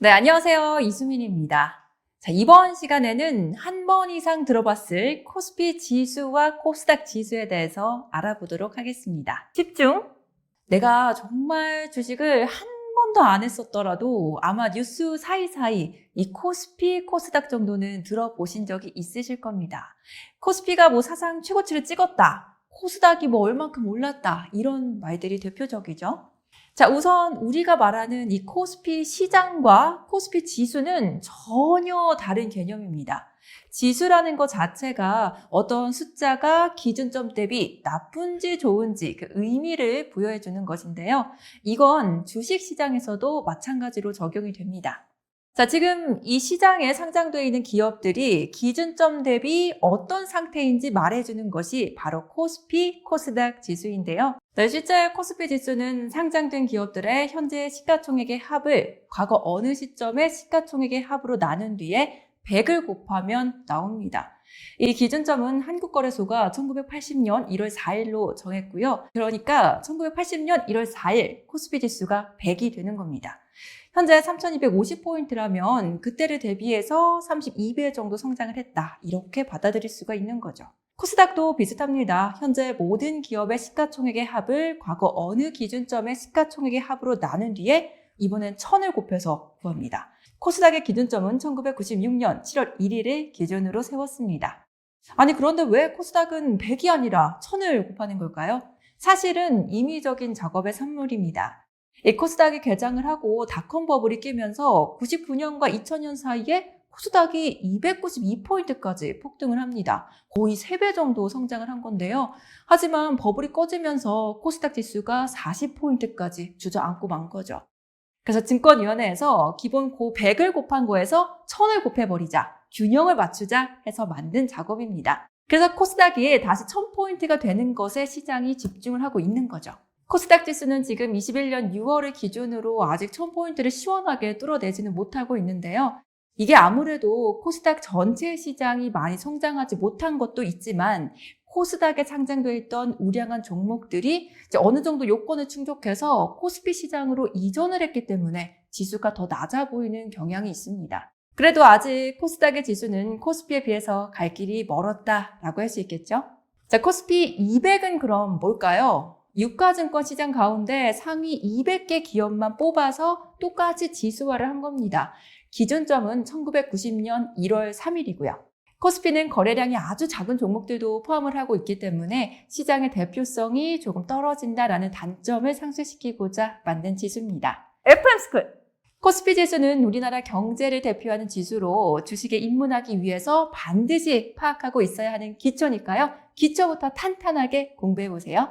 네, 안녕하세요. 이수민입니다. 자, 이번 시간에는 한 번 이상 들어봤을 코스피 지수와 코스닥 지수에 대해서 알아보도록 하겠습니다. 집중! 내가 정말 주식을 한 번도 안 했었더라도 아마 뉴스 사이사이 이 코스피, 코스닥 정도는 들어보신 적이 있으실 겁니다. 코스피가 뭐 사상 최고치를 찍었다. 코스닥이 뭐 얼만큼 올랐다. 이런 말들이 대표적이죠. 자, 우선 우리가 말하는 이 코스피 시장과 코스피 지수는 전혀 다른 개념입니다. 지수라는 것 자체가 어떤 숫자가 기준점 대비 나쁜지 좋은지 그 의미를 부여해 주는 것인데요. 이건 주식 시장에서도 마찬가지로 적용이 됩니다. 자, 지금 이 시장에 상장되어 있는 기업들이 기준점 대비 어떤 상태인지 말해주는 것이 바로 코스피, 코스닥 지수인데요. 네, 실제 코스피 지수는 상장된 기업들의 현재 시가총액의 합을 과거 어느 시점의 시가총액의 합으로 나눈 뒤에 100을 곱하면 나옵니다. 이 기준점은 한국거래소가 1980년 1월 4일로 정했고요. 그러니까 1980년 1월 4일 코스피 지수가 100이 되는 겁니다. 현재 3250포인트라면 그때를 대비해서 32배 정도 성장을 했다. 이렇게 받아들일 수가 있는 거죠. 코스닥도 비슷합니다. 현재 모든 기업의 시가총액의 합을 과거 어느 기준점의 시가총액의 합으로 나눈 뒤에 이번엔 1000을 곱해서 구합니다. 코스닥의 기준점은 1996년 7월 1일을 기준으로 세웠습니다. 아니 그런데 왜 코스닥은 100이 아니라 1000을 곱하는 걸까요? 사실은 임의적인 작업의 산물입니다. 이 코스닥이 개장을 하고 닷컴 버블이 끼면서 99년과 2000년 사이에 코스닥이 292포인트까지 폭등을 합니다. 거의 3배 정도 성장을 한 건데요. 하지만 버블이 꺼지면서 코스닥 지수가 40포인트까지 주저앉고 만 거죠. 그래서 증권위원회에서 기본 고 100을 곱한 거에서 1000을 곱해버리자, 균형을 맞추자 해서 만든 작업입니다. 그래서 코스닥이 다시 1000포인트가 되는 것에 시장이 집중을 하고 있는 거죠. 코스닥 지수는 지금 21년 6월을 기준으로 아직 1000포인트를 시원하게 뚫어내지는 못하고 있는데요. 이게 아무래도 코스닥 전체 시장이 많이 성장하지 못한 것도 있지만 코스닥에 상장되어 있던 우량한 종목들이 어느 정도 요건을 충족해서 코스피 시장으로 이전을 했기 때문에 지수가 더 낮아 보이는 경향이 있습니다. 그래도 아직 코스닥의 지수는 코스피에 비해서 갈 길이 멀었다라고 할 수 있겠죠? 자, 코스피 200은 그럼 뭘까요? 유가증권 시장 가운데 상위 200개 기업만 뽑아서 똑같이 지수화를 한 겁니다. 기준점은 1990년 1월 3일이고요. 코스피는 거래량이 아주 작은 종목들도 포함을 하고 있기 때문에 시장의 대표성이 조금 떨어진다라는 단점을 상쇄시키고자 만든 지수입니다. FM스쿨! 코스피 지수는 우리나라 경제를 대표하는 지수로 주식에 입문하기 위해서 반드시 파악하고 있어야 하는 기초니까요. 기초부터 탄탄하게 공부해 보세요.